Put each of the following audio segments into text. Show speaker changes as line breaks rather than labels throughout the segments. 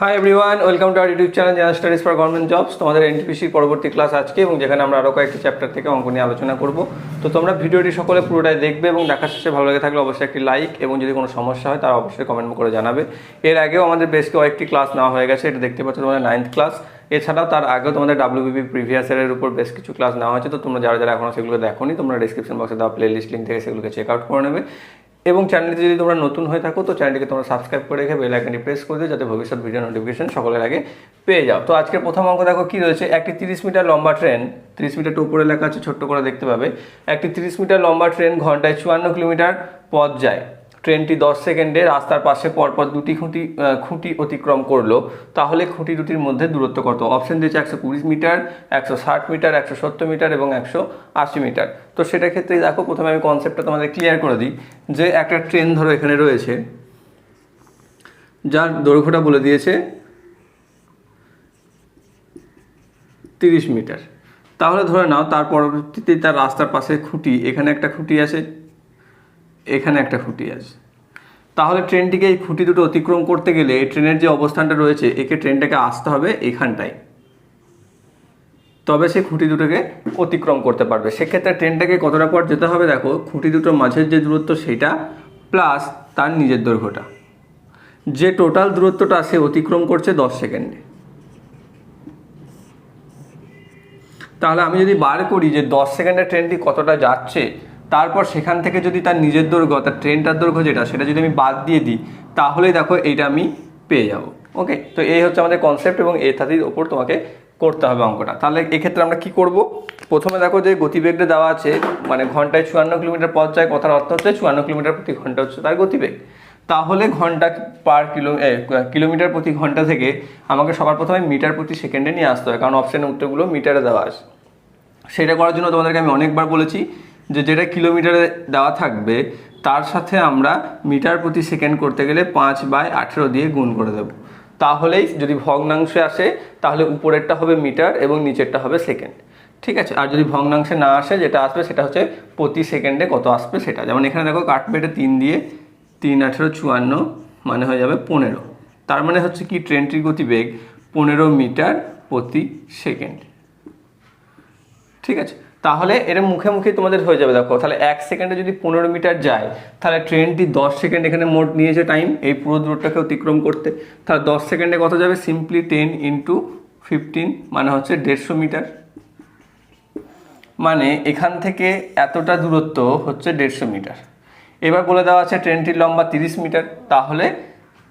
Hi everyone welcome to our YouTube channel general studies for government jobs তোমাদের এনটিপিসির পরবর্তী class আজকে এবং যেখানে আমরা আরও কয়েকটি চ্যাপ্টার থেকে অঙ্ক নিয়ে আলোচনা করব। তো তোমরা ভিডিওটি সকলে পুরোটাই দেখবে এবং দেখার শেষে ভালো লেগে থাকলে অবশ্যই একটি লাইক এবং যদি কোনো সমস্যা হয় তারা অবশ্যই কমেন্ট করে জানাবে। এর আগেও আমাদের বেশ কয়েকটি ক্লাস নেওয়া হয়ে গেছে, এটা দেখতে পাচ্ছ তোমাদের নাইন্থ ক্লাস এছাড়াও তার আগেও তোমাদের ডাব্লিউবিপি প্রিভিয়াস ইয়ারের উপর বেশ কিছু ক্লাস নেওয়া হয়েছে। তো তোমরা যারা যারা এখনও সেগুলো দেখোনি, তোমরা ডিসক্রিপশন বক্সে দেওয়া প্লে লিস্ট লিঙ্ক থেকে সেগুলোকে চেক আউট করে নেবে। এবং চ্যানেলটি যদি তোমরা নতুন হয়ে থাকো, তো চ্যানেলটিকে তোমরা সাবস্ক্রাইব করে রেখে বেল আইকনটি প্রেস করে দিও, যাতে ভবিষ্যৎ ভিডিও নোটিফিকেশন সকলের আগে পেয়ে যাও। তো আজকের প্রথম অঙ্ক দেখো কি রয়েছে? একটি তিরিশ মিটার লম্বা ট্রেন তিরিশ মিটার উপরে লেখা আছে, ছোট্ট করে দেখতে পাবে। একটি তিরিশ মিটার লম্বা ট্রেন ঘন্টায় চুয়ান্ন কিলোমিটার পথ যায়। ট্রেনটি দশ সেকেন্ডে রাস্তার পাশে পরপর দুটি খুঁটি খুঁটি অতিক্রম করল। তাহলে খুঁটি দুটির মধ্যে দূরত্ব কত? অপশন দিয়েছে একশো কুড়ি মিটার, একশো ষাট মিটার, একশো সত্তর মিটার এবং একশো আশি মিটার। তো সেটা ক্ষেত্রে দেখো, প্রথমে আমি কনসেপ্টটা তোমাদের ক্লিয়ার করে দিই, যে একটা ট্রেন ধরো এখানে রয়েছে, যার দৈর্ঘ্যটা বলে দিয়েছে তিরিশ মিটার। তাহলে ধরে নাও, তার পরবর্তীতে তার রাস্তার পাশে খুঁটি, এখানে একটা খুঁটি আছে এখানে একটা খুঁটি আছে। তাহলে ট্রেনটিকে এই খুঁটি দুটো অতিক্রম করতে গেলে এই ট্রেনের যে অবস্থানটা রয়েছে, একে ট্রেনটাকে আসতে হবে এখানটায়। তবে সে খুঁটি দুটোকে অতিক্রম করতে পারবে। সেক্ষেত্রে ট্রেনটাকে কতটা পর যেতে হবে দেখো, খুঁটি দুটোর মাঝের যে দূরত্ব সেটা প্লাস তার নিজের দৈর্ঘ্যটা। যে টোটাল দূরত্বটা সে অতিক্রম করছে দশ সেকেন্ডে। তাহলে আমি যদি বার করি যে দশ সেকেন্ডে ট্রেনটি কতটা যাচ্ছে তারপর সেখান থেকে যদি তার নিজের দৈর্ঘ্য, অর্থাৎ ট্রেনটার দৈর্ঘ্য যেটা, সেটা যদি আমি বাদ দিয়ে দিই, তাহলেই দেখো এইটা আমি পেয়ে যাব। ওকে তো এই হচ্ছে আমাদের কনসেপ্ট এবং এটার ওপর তোমাকে করতে হবে অঙ্কটা। তাহলে এক্ষেত্রে আমরা কি করব? প্রথমে দেখো যে গতিবেগটা দেওয়া আছে মানে ঘন্টায় চুয়ান্ন কিলোমিটার পথ যায়, কথার অর্থ হচ্ছে চুয়ান্ন কিলোমিটার প্রতি ঘণ্টা হচ্ছে তার গতিবেগ। তাহলে ঘণ্টা পার কিলো কিলোমিটার প্রতি ঘণ্টা থেকে আমাকে সবার প্রথমে মিটার প্রতি সেকেন্ডে নিয়ে আসতে হবে, কারণ অপশানের উত্তরগুলো মিটারে দেওয়া আছে। সেটা করার জন্য তোমাদেরকে আমি অনেকবার বলেছি যে যেটা কিলোমিটারে দেওয়া থাকবে, তার সাথে আমরা মিটার প্রতি সেকেন্ড করতে গেলে পাঁচ বাই আঠেরো দিয়ে গুণ করে দেবো। তাহলেই যদি ভগ্নাংশে আসে, তাহলে উপরেরটা হবে মিটার এবং নিচেরটা হবে সেকেন্ড। ঠিক আছে? আর যদি ভগ্নাংশে না আসে, যেটা আসবে সেটা হচ্ছে প্রতি সেকেন্ডে কত আসবে সেটা। যেমন এখানে দেখো এটা তিন দিয়ে তিন আঠেরো চুয়ান্ন মানে হয়ে যাবে পনেরো। তার মানে হচ্ছে কি ট্রেনটির গতিবেগ পনেরো মিটার প্রতি সেকেন্ড। ঠিক আছে? তাহলে এর মুখে মুখে তোমাদের হয়ে যাবে, দেখো। তাহলে এক সেকেন্ডে যদি পনেরো মিটার যায়, তাহলে ট্রেনটি দশ সেকেন্ড এখানে মোট নিয়েছে টাইম এই পুরো দূরটাকে অতিক্রম করতে। তাহলে দশ সেকেন্ডে কত যাবে? সিম্পলি টেন ইন্টু ফিফটিন মানে হচ্ছে দেড়শো মিটার। মানে এখান থেকে এতটা দূরত্ব হচ্ছে দেড়শো মিটার। এবার বলে দেওয়া আছে ট্রেনটির লম্বা তিরিশ মিটার, তাহলে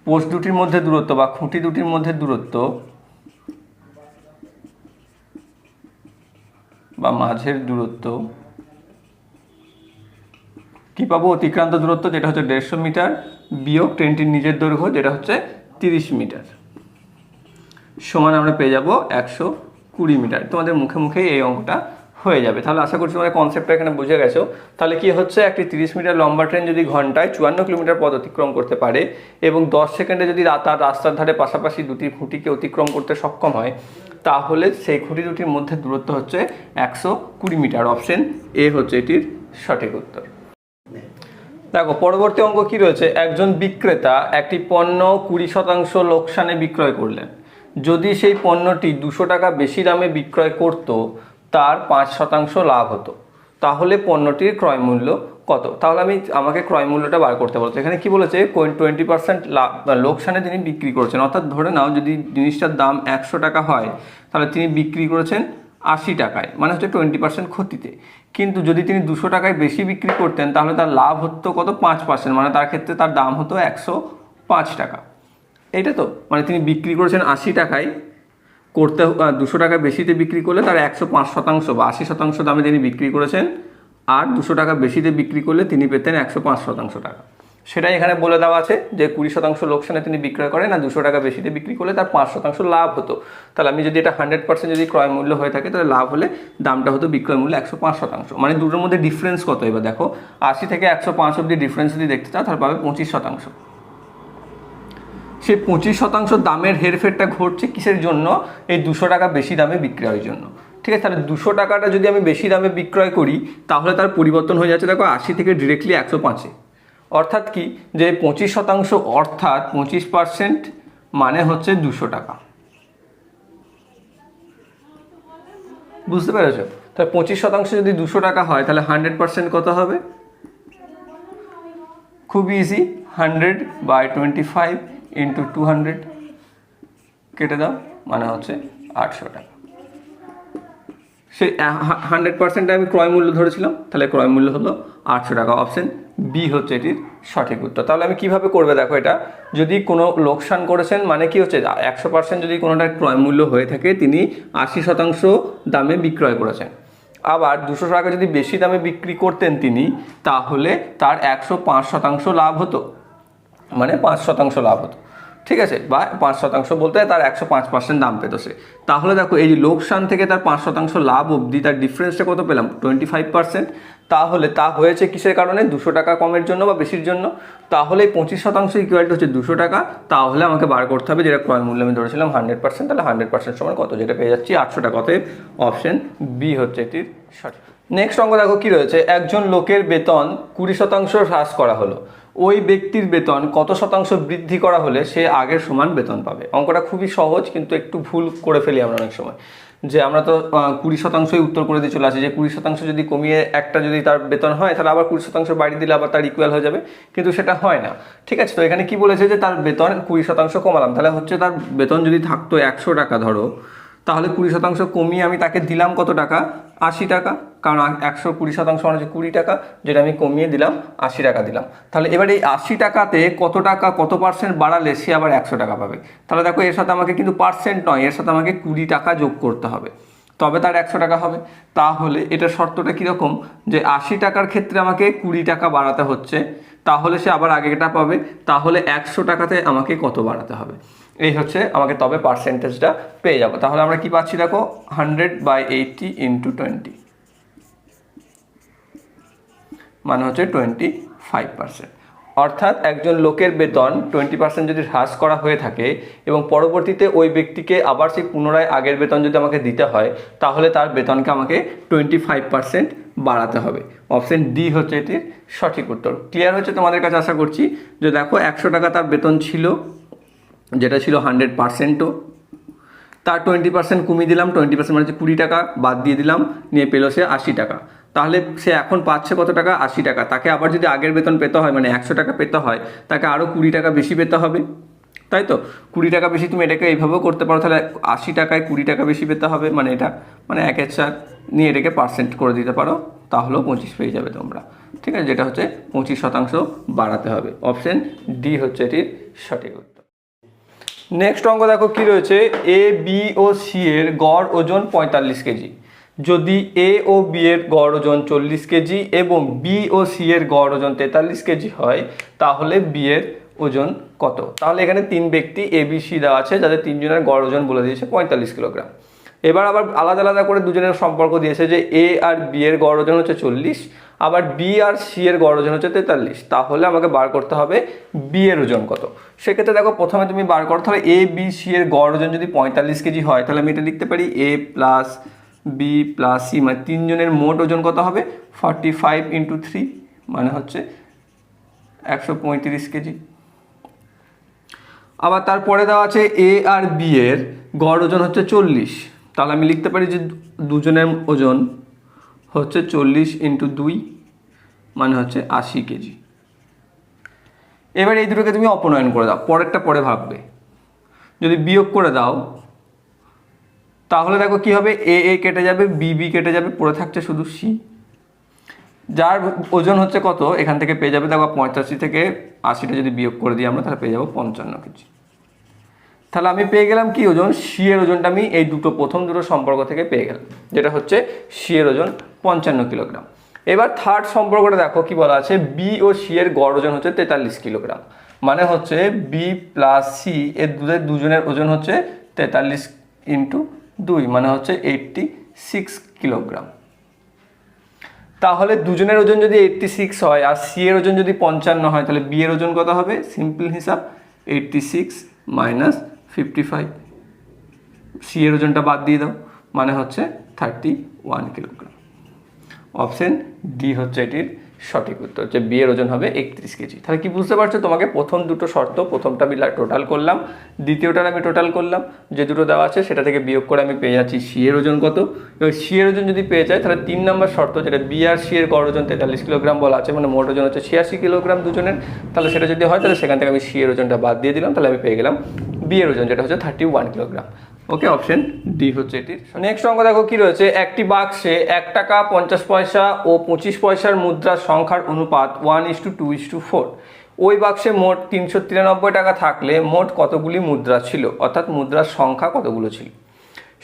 পোস্ট দুটির মধ্যে দূরত্ব বা খুঁটি দুটির মধ্যে দূরত্ব বা মাঝের দূরত্ব। কি পাবো? অতিক্রান্ত দূরত্ব, যেটা হচ্ছে দেড়শো মিটার। বিয়োগ ট্রেনটির নিজের দৈর্ঘ্য, যেটা হচ্ছে তিরিশ মিটার। সমান আমরা পেয়ে যাব একশো কুড়ি মিটার। তোমাদের মুখে মুখে এই অঙ্কটা হয়ে যাবে। তাহলে আশা করছি তোমাদের কনসেপ্টটা এখানে বুঝে গেছো। তাহলে কি হচ্ছে? একটি তিরিশ মিটার লম্বা ট্রেন যদি ঘন্টায় চুয়ান্ন কিলোমিটার পথ অতিক্রম করতে পারে এবং দশ সেকেন্ডে যদি তার রাস্তার ধারে পাশাপাশি দুটি খুঁটিকে অতিক্রম করতে সক্ষম হয় তাহলে সেই খুঁটি দুটির মধ্যে দূরত্ব হচ্ছে একশো কুড়ি মিটার। অপশন এ হচ্ছে এটির সঠিক উত্তর। দেখো, পরবর্তী অঙ্ক কি রয়েছে? একজন বিক্রেতা একটি পণ্য কুড়ি শতাংশ লোকসানে বিক্রয় করলেন। যদি সেই পণ্যটি দুশো টাকা বেশি দামে বিক্রয় করত, তার পাঁচ শতাংশ লাভ হতো। তাহলে পণ্যটির ক্রয় মূল্য কত? তাহলে আমি আমাকে ক্রয় মূল্যটা বার করতে বলছে এখানে কি বলেছে? টোয়েন্টি পার্সেন্ট লোকসানে তিনি বিক্রি করেছেন। অর্থাৎ ধরে নাও যদি জিনিসটার দাম একশো টাকা হয়, তাহলে তিনি বিক্রি করেছেন আশি টাকায় মানে হচ্ছে টোয়েন্টি পার্সেন্ট ক্ষতিতে। কিন্তু যদি তিনি দুশো টাকায় বেশি বিক্রি করতেন, তাহলে তার লাভ হতো কত? পাঁচ পার্সেন্ট মানে তার ক্ষেত্রে তার দাম হতো একশো পাঁচ টাকা। এইটা তো? মানে তিনি বিক্রি করেছেন আশি টাকায় করতে দুশো টাকা বেশিতে বিক্রি করলে তার একশো পাঁচ শতাংশ বা আশি শতাংশ দামে তিনি বিক্রি করেছেন। আর দুশো টাকা বেশিতে বিক্রি করলে তিনি পেতেন একশো পাঁচ শতাংশ টাকা। সেটাই এখানে বলে দেওয়া আছে যে কুড়ি শতাংশ লোকসানে তিনি বিক্রয় করেন আর দুশো টাকা বেশিতে বিক্রি করলে তার পাঁচ শতাংশ লাভ হতো। তাহলে আমি যদি এটা হান্ড্রেড পার্সেন্ট যদি ক্রয় মূল্য হয়ে থাকে, তাহলে লাভ হলে দামটা হতো বিক্রয় মূল্য একশো পাঁচ শতাংশ। মানে দুটোর মধ্যে ডিফারেন্স কত এবার দেখো? আশি থেকে একশো পাঁচ অব্দি ডিফারেন্স যদি দেখতে চাও, তাহলে পাবে পঁচিশ শতাংশ। সেই পঁচিশ শতাংশ দামের হেরফেরটা ঘটছে কিসের জন্য? এই দুশো টাকা বেশি দামে বিক্রয়ের জন্য। ঠিক আছে, তাহলে দুশো টাকাটা যদি আমি বেশি দামে বিক্রয় করি, তাহলে তার পরিবর্তন হয়ে যাচ্ছে দেখো আশি থেকে ডিরেক্টলি একশো পাঁচে। অর্থাৎ কি? যে পঁচিশ শতাংশ অর্থাৎ পঁচিশ পার্সেন্ট মানে হচ্ছে দুশো টাকা। বুঝতে পেরেছ? তাহলে পঁচিশ শতাংশ যদি দুশো টাকা হয়, তাহলে হান্ড্রেড পার্সেন্ট কত হবে? খুব easy hundred by twenty five into two hundred কেটে দাও মানে হচ্ছে আটশো টাকা। সেই হান্ড্রেড পার্সেন্ট আমি ক্রয় মূল্য ধরেছিলাম, তাহলে ক্রয় মূল্য হলো আটশো টাকা। অপশন বি হচ্ছে এটির সঠিক উত্তর। তাহলে আমি কীভাবে করবে দেখো এটা? যদি কোনো লোকসান করেছেন মানে কি হচ্ছে? একশো পার্সেন্ট যদি কোনোটার ক্রয় মূল্য হয়ে থাকে, তিনি আশি শতাংশ দামে বিক্রয় করেছেন। আবার দুশো টাকা যদি বেশি দামে বিক্রি করতেন তিনি, তাহলে তার একশো পাঁচ শতাংশ লাভ হতো। মানে পাঁচ শতাংশ লাভ হতো। ঠিক আছে, বা পাঁচ শতাংশ বলতে তার একশো পাঁচ পার্সেন্ট দাম পেত সে তাহলে দেখো, এই যে লোকসান থেকে তার পাঁচ শতাংশ লাভ অবধি তার ডিফারেন্সটা কত পেলাম? টোয়েন্টি ফাইভ পার্সেন্ট তাহলে তা হয়েছে কিসের কারণে? দুশো টাকা কমের জন্য বা বেশির জন্য? তাহলে এই পঁচিশ শতাংশ ইকুয়ালটি হচ্ছে দুশো টাকা। তাহলে আমাকে বার করতে হবে যেটা ক্রয় মূল্য আমি ধরেছিলাম হান্ড্রেড পার্সেন্ট তাহলে হান্ড্রেড পার্সেন্ট সমান কত? যেটা পেয়ে যাচ্ছি আটশো টাকা। অতএব অপশন বি হচ্ছে এটির সঠিক। নেক্সট অঙ্ক দেখো কি রয়েছে? একজন লোকের বেতন কুড়ি শতাংশ হ্রাস করা হলো। ওই ব্যক্তির বেতন কত শতাংশ বৃদ্ধি করা হলে সে আগের সমান বেতন পাবে? অঙ্কটা খুবই সহজ, কিন্তু একটু ভুল করে ফেলি আমরা অনেক সময়। যে আমরা তো কুড়ি শতাংশই উত্তর করে দিয়ে চলে আসি যে কুড়ি শতাংশ যদি কমিয়ে একটা যদি তার বেতন হয়, তাহলে আবার কুড়ি শতাংশ বাড়ি দিলে আবার তার ইকুয়াল হয়ে যাবে। কিন্তু সেটা হয় না। ঠিক আছে, তো এখানে কি বলেছে যে তার বেতন কুড়ি শতাংশ কমালাম। তাহলে হচ্ছে তার বেতন যদি থাকতো একশো টাকা ধরো তাহলে কুড়ি শতাংশ কমিয়ে আমি তাকে দিলাম কত টাকা? আশি টাকা। কারণ একশো কুড়ি শতাংশ মানে হচ্ছে কুড়ি টাকা, যেটা আমি কমিয়ে দিলাম, আশি টাকা দিলাম। তাহলে এবার এই আশি টাকাতে কত টাকা, কত পার্সেন্ট বাড়ালে সে আবার একশো টাকা পাবে? তাহলে দেখো, এর সাথে আমাকে কিন্তু পার্সেন্ট নয়, এর সাথে আমাকে কুড়ি টাকা যোগ করতে হবে। তবে তার একশো টাকা হবে। তাহলে এটা শর্তটা কীরকম? যে আশি টাকার ক্ষেত্রে আমাকে কুড়ি টাকা বাড়াতে হচ্ছে, তাহলে সে আবার আগেটা পাবে। তাহলে একশো টাকাতে আমাকে কত বাড়াতে হবে? এই হচ্ছে আমাকে তবে পার্সেন্টেজটা পেয়ে যাব। তাহলে আমরা কি পাচ্ছি দেখো? Hundred by eighty into twenty মানে হচ্ছে টোয়েন্টি ফাইভ পার্সেন্ট অর্থাৎ একজন লোকের বেতন টোয়েন্টি পার্সেন্ট যদি হ্রাস করা হয়ে থাকে এবং পরবর্তীতে ওই ব্যক্তিকে আবার সেই পুনরায় আগের বেতন যদি আমাকে দিতে হয়, তাহলে তার বেতনকে আমাকে টোয়েন্টি ফাইভ পার্সেন্ট বাড়াতে হবে। অপশন ডি হচ্ছে এটির সঠিক উত্তর। ক্লিয়ার হচ্ছে তোমাদের কাছে? আশা করছি যে দেখো, একশো টাকা তার বেতন ছিল। যেটা ছিল হান্ড্রেড পার্সেন্টও তার টোয়েন্টি পার্সেন্ট কমিয়ে দিলাম টোয়েন্টি পার্সেন্ট মানে হচ্ছে কুড়ি টাকা বাদ দিয়ে দিলাম, নিয়ে পেল সে আশি টাকা। তাহলে সে এখন পাচ্ছে কত টাকা? আশি টাকা। তাকে আবার যদি আগের বেতন পেতে হয় মানে একশো টাকা পেতে হয়, তাকে আরও কুড়ি টাকা বেশি পেতে হবে। তাই তো? কুড়ি টাকা বেশি তুমি এটাকে এইভাবেও করতে পারো, তাহলে আশি টাকায় কুড়ি টাকা বেশি পেতে হবে মানে এটা মানে একের চার নিয়ে এটাকে পার্সেন্ট করে দিতে পারো, তাহলেও পঁচিশ পেয়ে যাবে তোমরা। ঠিক আছে? যেটা হচ্ছে পঁচিশ শতাংশ বাড়াতে হবে। অপশন ডি হচ্ছে এটির সঠিক নেক্সট অঙ্ক দেখো কি রয়েছে? এ বি ও সি এর গড় ওজন পঁয়তাল্লিশ কেজি। যদি এ ও বি এর গড় ওজন চল্লিশ কেজি এবং বি ও সি এর গড় ওজন তেতাল্লিশ কেজি হয়, তাহলে বি এর ওজন কত? তাহলে এখানে তিন ব্যক্তি এ বি সি দেওয়া আছে, যাদের তিনজনের গড় ওজন বলে দিয়েছে পঁয়তাল্লিশ কিলোগ্রাম। এবার আবার আলাদা আলাদা করে দুজনের সম্পর্ক দিয়েছে যে এ আর বি এর গড় ওজন হচ্ছে চল্লিশ, আবার বি আর সি এর গড় ওজন হচ্ছে তেতাল্লিশ। তাহলে আমাকে বার করতে হবে বি এর ওজন কত। সেক্ষেত্রে দেখো প্রথমে তুমি বার করতে হবে এ বি সি এর গড় ওজন যদি পঁয়তাল্লিশ কেজি হয়, তাহলে আমি এটা লিখতে পারি A plus B plus C মানে তিনজনের মোট ওজন কত হবে? ফর্টি ফাইভ ইন্টু থ্রি মানে হচ্ছে একশো পঁয়ত্রিশ কেজি। আবার তারপরে দেওয়া আছে এ আর বি এর গড় ওজন হচ্ছে চল্লিশ। তাহলে আমি লিখতে পারি যে দুজনের ওজন হচ্ছে চল্লিশ ইন্টু দুই মানে হচ্ছে আশি কেজি। এবার এই দুটোকে তুমি অপনয়ন করে দাও, পরেরটা পরে ভাববে যদি বিয়োগ করে দাও, তাহলে দেখো কি হবে? এ এ কেটে যাবে বি বি কেটে যাবে, পড়ে থাকছে শুধু সি যার ওজন হচ্ছে কত? এখান থেকে পেয়ে যাবে, দেখো পঁয়তাশি থেকে আশিটা যদি বিয়োগ করে দিই আমরা, তাহলে পেয়ে যাব পঞ্চান্ন কেজি। তাহলে আমি পেয়ে গেলাম কি ওজন? সি এর ওজনটা আমি এই দুটো প্রথম দুটো সম্পর্ক থেকে পেয়ে গেলাম, যেটা হচ্ছে সি এর ওজন পঞ্চান্ন কিলোগ্রাম। এবার থার্ড সম্পর্কটা দেখো কি বলা আছে বি ও সি এর গড় ওজন হচ্ছে তেতাল্লিশ কিলোগ্রাম। মানে হচ্ছে বি প্লাস সি এর দুধের দুজনের ওজন হচ্ছে তেতাল্লিশ ইন্টু দুই মানে হচ্ছে এইটটি সিক্স কিলোগ্রাম। তাহলে দুজনের ওজন যদি এইটটি সিক্স হয়, আর সি এর ওজন যদি পঞ্চান্ন হয়, তাহলে বি এর ওজন কত হবে? সিম্পল হিসাব eighty six minus fifty five C এর ওজনটা বাদ দিয়ে দাও মানে হচ্ছে thirty one kilogram option D হচ্ছে এটির সঠিক উত্তর, যে বিয়ের ওজন হবে একত্রিশ কেজি তাহলে কি বুঝতে পারছ? তোমাকে প্রথম দুটো শর্ত, প্রথমটা আমি টোটাল করলাম দ্বিতীয়টার আমি টোটাল করলাম, যে দুটো দেওয়া আছে সেটা থেকে বিয়োগ করে আমি পেয়ে যাচ্ছি সিয়ের ওজন কত? এবার সিয়ের ওজন যদি পেয়ে যায়, তাহলে তিন নম্বর শর্ত, যেটা বি আর সি এর গড় ওজন তেতাল্লিশ কিলোগ্রাম বলা আছে মানে মোট ওজন হচ্ছে ছিয়াশি কিলোগ্রাম দুজনের, তাহলে সেটা যদি হয়, তাহলে সেখান থেকে আমি সিয়ের ওজনটা বাদ দিয়ে দিলাম, তাহলে আমি পেয়ে গেলাম বিয়ের ওজন, যেটা হচ্ছে thirty one kilogram okay option D হচ্ছে এটির। নেক্সট অঙ্ক দেখো কি রয়েছে? একটি বাক্সে এক টাকা পঞ্চাশ পয়সা ও পঁচিশ পয়সার মুদ্রার সংখ্যার অনুপাত one is to two is to four ওই বাক্সে মোট তিনশো তিরানব্বই টাকা থাকলে মোট কতগুলি মুদ্রা ছিল? অর্থাৎ মুদ্রার সংখ্যা কতগুলো ছিল?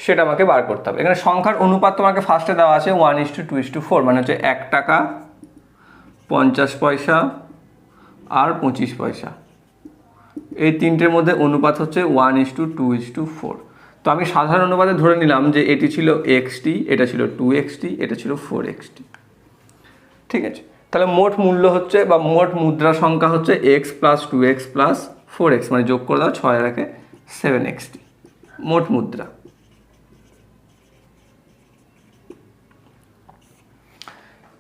সেটা আমাকে বার করতে হবে। এখানে সংখ্যার অনুপাত তোমাকে ফার্স্টে দেওয়া আছে one is to two is to four মানে হচ্ছে এক টাকা পঞ্চাশ পয়সা আর পঁচিশ পয়সা। এই তিনটের মধ্যে অনুপাত হচ্ছে one is to two is to four তো আমি সাধারণ অনুপাতে ধরে নিলাম যে এটি ছিল এক্সটি এটা ছিল টু এক্সটি এটা ছিল ফোর এক্সটি ঠিক আছে? তাহলে মোট মূল্য হচ্ছে বা মোট মুদ্রা সংখ্যা হচ্ছে x plus two x plus four x মানে যোগ করে দাও, ছয় রাখে সেভেন এক্সটি মোট মুদ্রা।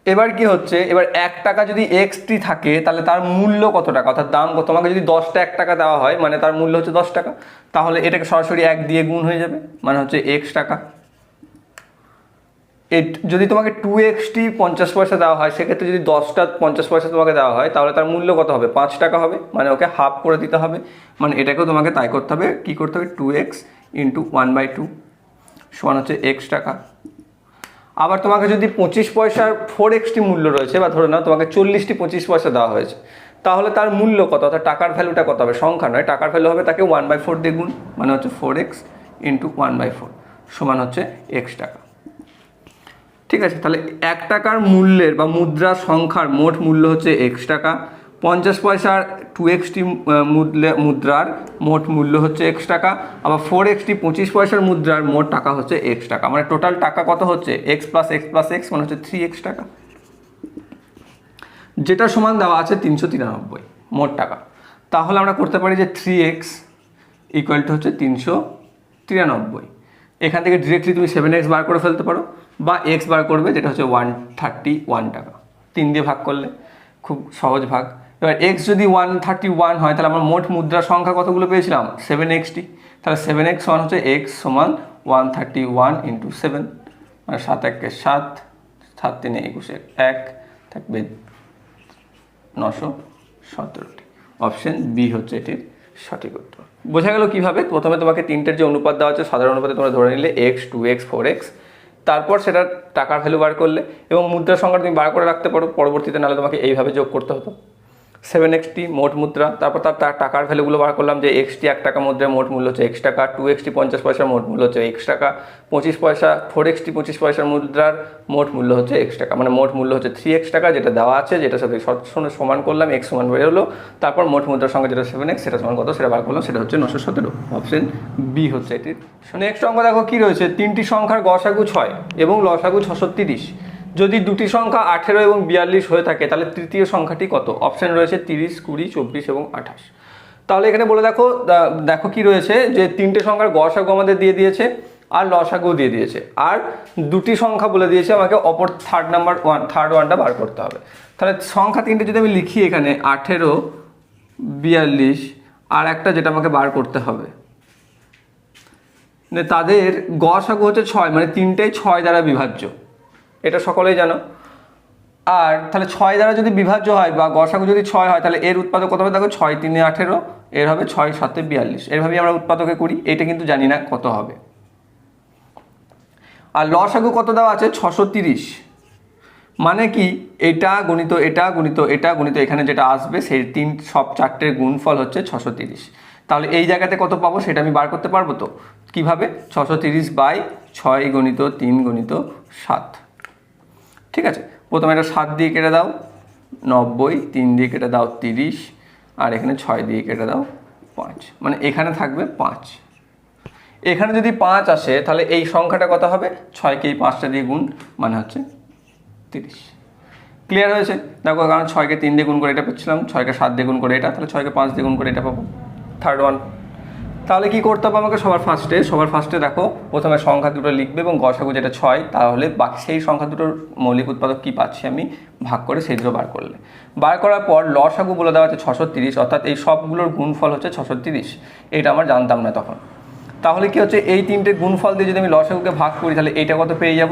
এবার কি হচ্ছে? এবার এক টাকা যদি এক্সটি থাকে, তাহলে তার মূল্য কত টাকা? অর্থাৎ দাম তোমাকে যদি দশটা এক টাকা দেওয়া হয় মানে তার মূল্য হচ্ছে দশ টাকা, তাহলে এটাকে সরাসরি এক দিয়ে গুণ হয়ে যাবে মানে হচ্ছে এক্স টাকা। যদি তোমাকে টু এক্সটি পঞ্চাশ পয়সা দেওয়া হয়, সেক্ষেত্রে যদি দশটা পঞ্চাশ পয়সা তোমাকে দেওয়া হয়, তাহলে তার মূল্য কত হবে? পাঁচ টাকা হবে মানে ওকে হাফ করে দিতে হবে। মানে এটাকেও তোমাকে তাই করতে হবে, কী করতে হবে? Two x into one by two সমান হচ্ছে এক্স টাকা। আবার তোমাকে যদি পঁচিশ পয়সার ফোর এক্সটি মূল্য রয়েছে, বা ধরে নাও তোমাকে চল্লিশটি পঁচিশ পয়সা দেওয়া হয়েছে, তাহলে তার মূল্য কত? অর্থাৎ টাকার ভ্যালুটা কত হবে? সংখ্যা নয়, টাকার ভ্যালু হবে তাকে ওয়ান বাই ফোর গুণ মানে হচ্ছে four x into one by four সমান হচ্ছে এক্স টাকা। ঠিক আছে, তাহলে এক টাকার মূল্যের বা মুদ্রার সংখ্যার মোট মূল্য হচ্ছে এক্স টাকা পঞ্চাশ পয়সার টু এক্সটি মুদ্রার মোট মূল্য হচ্ছে এক্স টাকা, আবার ফোর এক্সটি পঁচিশ পয়সার মুদ্রার মোট টাকা হচ্ছে এক্স টাকা। মানে টোটাল টাকা কত হচ্ছে? X plus x plus x মানে হচ্ছে থ্রি এক্স টাকা। যেটা সমান দেওয়া আছে তিনশো তিরানব্বই, মোট টাকা। তাহলে আমরা করতে পারি যে থ্রি এক্স ইকুয়াল টু হচ্ছে তিনশো তিরানব্বই। এখান থেকে ডিরেক্টলি তুমি সেভেন এক্স বার করে ফেলতে পারো, বা এক্স বার করবে, যেটা হচ্ছে ওয়ান থার্টি ওয়ান টাকা। তিন দিয়ে ভাগ করলে খুব সহজ ভাগ। এবার এক্স যদি ওয়ান থার্টি ওয়ান হয়, তাহলে আমরা মোট মুদ্রার সংখ্যা কতগুলো পেয়েছিলাম? সেভেন এক্সটি তাহলে সেভেন এক্স সমান হচ্ছে এক্স সমান one thirty one into seven মানে সাত একে সাত সাত তিনে একুশে এক, থাকবে নশো সতেরোটি। অপশন বি হচ্ছে এটির সঠিক উত্তর। বোঝা গেল কীভাবে? প্রথমে তোমাকে তিনটের যে অনুপাত দেওয়া আছে, সাধারণ অনুপাতে তোমরা ধরে নিলে x two x four x তারপর সেটা টাকার ভ্যালু বার করলে এবং মুদ্রার সংখ্যা তুমি বার করে রাখতে পারো, পরবর্তীতে নাহলে তোমাকে এইভাবে যোগ করতে হতো। সেভেন এক্সটি মোট মুদ্রা, তারপর তার টাকার ভ্যালুগুলো বার করলাম যে এক্সটি এক টাকা মুদ্রার মোট মূল্য হচ্ছে এক্স টাকা টু এক্সটি পঞ্চাশ পয়সার মোট মূল্য হচ্ছে এক্স টাকা, পঁচিশ পয়সা ফোর এক্সটি পঁচিশ পয়সার মুদ্রার মোট মূল্য হচ্ছে এক্স টাকা মানে মোট মূল্য হচ্ছে থ্রি এক্স টাকা যেটা দেওয়া আছে, যেটা সাথে সমান করলাম এক্স সমান বেড়ে হলো, তারপর মোট মুদ্রার সঙ্গে যেটা সেভেন এক্স সেটা সমান কত, সেটা বার করলাম, সেটা হচ্ছে নশো সতেরো অপশন বি হচ্ছে এটির নেক্সট অঙ্ক দেখো, কী রয়েছে? তিনটি সংখ্যার গসাগু ছয় এবং লসাগু ছশো তিরিশ। যদি দুটি সংখ্যা আঠেরো এবং বিয়াল্লিশ হয়ে থাকে, তাহলে তৃতীয় সংখ্যাটি কত? অপশান রয়েছে তিরিশ, কুড়ি, চব্বিশ এবং আঠাশ। তাহলে এখানে বলে দেখো দেখো কি রয়েছে যে তিনটে সংখ্যার গসাগু আমাদের দিয়ে দিয়েছে আর লসাগু দিয়ে দিয়েছে। আর দুটি সংখ্যা বলে দিয়েছে, আমাকে অপর থার্ড নাম্বার ওয়ান থার্ড ওয়ানটা বার করতে হবে। তাহলে সংখ্যা তিনটে যদি আমি লিখি এখানে, আঠেরো, বিয়াল্লিশ আর একটা যেটা আমাকে বার করতে হবে। মানে তাদের গসাগু হচ্ছে ছয় মানে তিনটেই ছয় দ্বারা বিভাজ্য। এটা সকলেই জানো। আর তাহলে ছয় দ্বারা যদি বিভাজ্য হয় বা গসাগু যদি ছয় হয়, তাহলে এর উৎপাদক কত হবে? দেখো, ছয় তিনে আঠেরো, এর হবে ছয় সাতে বিয়াল্লিশ। এরভাবেই আমরা উৎপাদকে করি এটা কিন্তু জানি না কত হবে। আর লসাগু কত দেওয়া আছে? ছশো তিরিশ। মানে কি? এটা গণিত এটা গণিত এটা গণিত এখানে যেটা আসবে, সেই তিন সব চারটের গুণফল হচ্ছে ছশো তিরিশ। তাহলে এই জায়গাতে কত পাবো সেটা আমি বার করতে পারব তো? কীভাবে? ছশো তিরিশ বাই ছয় গণিত তিন গণিত সাত। ঠিক আছে? প্রথমে এটা সাত দিয়ে কেটে দাও, নব্বই, তিন দিয়ে কেটে দাও তিরিশ, আর এখানে ছয় দিয়ে কেটে দাও পাঁচ। মানে এখানে থাকবে পাঁচ। এখানে যদি পাঁচ আসে, তাহলে এই সংখ্যাটা কত হবে? ছয়কে এই পাঁচটা দিয়ে গুণ মানে হচ্ছে তিরিশ। ক্লিয়ার হয়েছে? দেখো, কারণ ছয়কে তিন দিয়ে গুণ করে এটা পেয়েছিলাম, ছয়কে সাত দিয়ে গুণ করে এটা, তাহলে ছয়কে পাঁচ দিয়ে গুণ করে এটা পাবো। থার্ড ওয়ান তাহলে কি করতে হবে আমাকে সবার ফার্স্টে সবার ফার্স্টে দেখো, প্রথমে সংখ্যা দুটো লিখবে এবং গসাগু যেটা ছয়, তাহলে বাকি সেই সংখ্যা দুটোর মৌলিক উৎপাদক কী পাচ্ছি আমি? ভাগ করে সেই দুটো বার করলে। বার করার পর লসাগু বলে দেওয়া হচ্ছে ছশো তিরিশ, অর্থাৎ এই সবগুলোর গুণফল হচ্ছে ছশো তিরিশ। এটা আমার জানতাম না তখন। তাহলে কি হচ্ছে? এই তিনটে গুণফল দিয়ে যদি আমি লসাগুকে ভাগ করি, তাহলে এইটা কত পেয়ে যাব?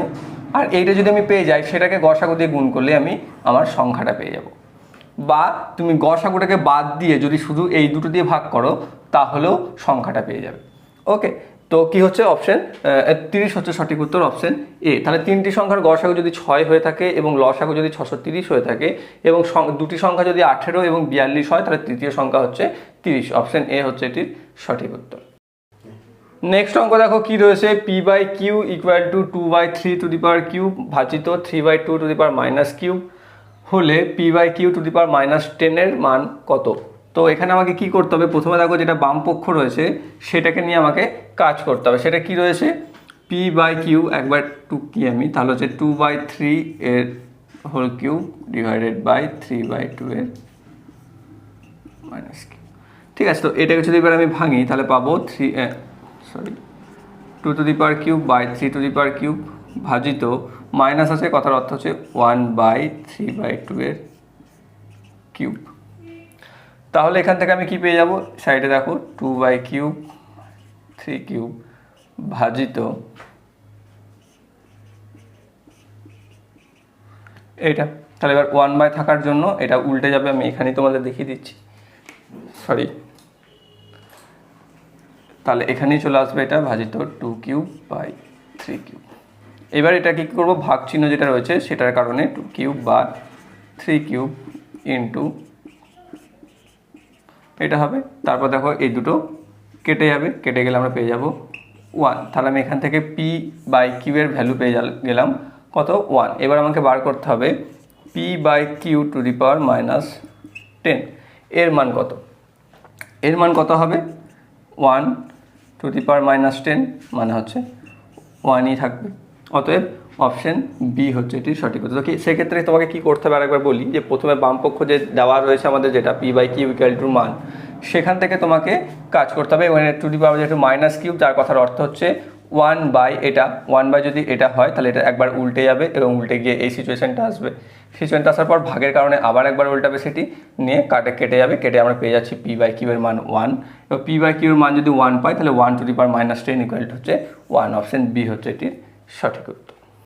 আর এইটা যদি আমি পেয়ে যাই, সেটাকে গসাগু দিয়ে গুণ করলে আমি আমার সংখ্যাটা পেয়ে যাব। বা তুমি গসাগুটাকে বাদ দিয়ে যদি শুধু এই দুটো দিয়ে ভাগ করো তাহলেও সংখ্যাটা পেয়ে যাবে। ওকে, তো কি হচ্ছে অপশন তিরিশ হচ্ছে সঠিক উত্তর অপশন এ তাহলে তিনটি সংখ্যার গসাগু যদি ছয় হয়ে থাকে এবং লসাগু যদি ছশো তিরিশ হয়ে থাকে এবং দুটি সংখ্যা যদি আঠেরো এবং বিয়াল্লিশ হয়, তাহলে তৃতীয় সংখ্যা হচ্ছে তিরিশ। অপশন এ হচ্ছে এটির সঠিক উত্তর। নেক্সট অঙ্ক দেখো কি রয়েছে? P by Q equal to two by three to the power cube ভাজিত three by two to the power minus cube হলে P by Q to the power minus টেনের মান কত? তো এখানে আমাকে কি করতে হবে? প্রথমে দেখো যেটা বাম পক্ষ রয়েছে, সেটাকে নিয়ে আমাকে কাজ করতে হবে। সেটা কি রয়েছে? পি বাই কিউ একবার টু কি আমি, তাহলে হচ্ছে টু বাই থ্রি এর whole cube divided by three by two এর মাইনাস কিউব ঠিক আছে, তো এটাকে যদি এবার আমি ভাঙি, তাহলে পাবো three sorry two to the power cube by three to the power cube ভাজিত মাইনাস আছে, কথার অর্থ হচ্ছে one by three by two এর কিউব তাহলে এখান থেকে আমি কি পেয়ে যাব? সাইডে দেখো two by cube three cube ভাজিত। এইটা, তাহলে এবার ওয়ান বাই থাকার জন্য এটা উল্টে যাবে, আমি এখানেই তোমাদের দেখিয়ে দিচ্ছি। সরি তাহলে এখানেই চলে আসবে এটা, ভাজিত two cube by three cube এবার এটা কী করব? ভাগ চিহ্ন যেটা রয়েছে, সেটার কারণে টু কিউব বা থ্রি কিউব ইন্টু এটা হবে। তারপর দেখো এই দুটো কেটে যাবে। কেটে গেলে আমরা পেয়ে যাব ওয়ান তাহলে আমি এখান থেকে পি বাই কিউ এর ভ্যালু পেয়ে গেলাম। কত? ওয়ান এবার আমাকে বার করতে হবে P by Q to the power minus ten এর মান কত? এর মান কত হবে? One to the power minus ten মানে হচ্ছে ওয়ানই থাকবে। অতএব অপশন বি হচ্ছে এটি সঠিক উত্তর। তো সেক্ষেত্রে তোমাকে কি করতে হবে? আরেকবার বলি যে প্রথমে বামপক্ষ যে দেওয়া রয়েছে আমাদের যেটা P by Q equal to মান, সেখান থেকে তোমাকে কাজ করতে হবে। এবং টু দি পাওয়ার যেহেতু মাইনাস কিউব যার কথার অর্থ হচ্ছে ওয়ান বাই এটা। ওয়ান বাই যদি এটা হয়, তাহলে এটা একবার উল্টে যাবে এবং উল্টে গিয়ে এই সিচুয়েশনটা আসবে। সিচুয়েশনটা আসার পর ভাগের কারণে আবার একবার উল্টাবে সেটি, নিয়ে কাটে, কেটে যাবে। কেটে আমরা পেয়ে যাচ্ছি পি বাই কিউ এর মান ওয়ান এবং পি বাই কিউ এর মান যদি ওয়ান পাই, তাহলে one to the power minus ten equal হচ্ছে ওয়ান অপশন বি হচ্ছে এটির সঠিক উত্তর।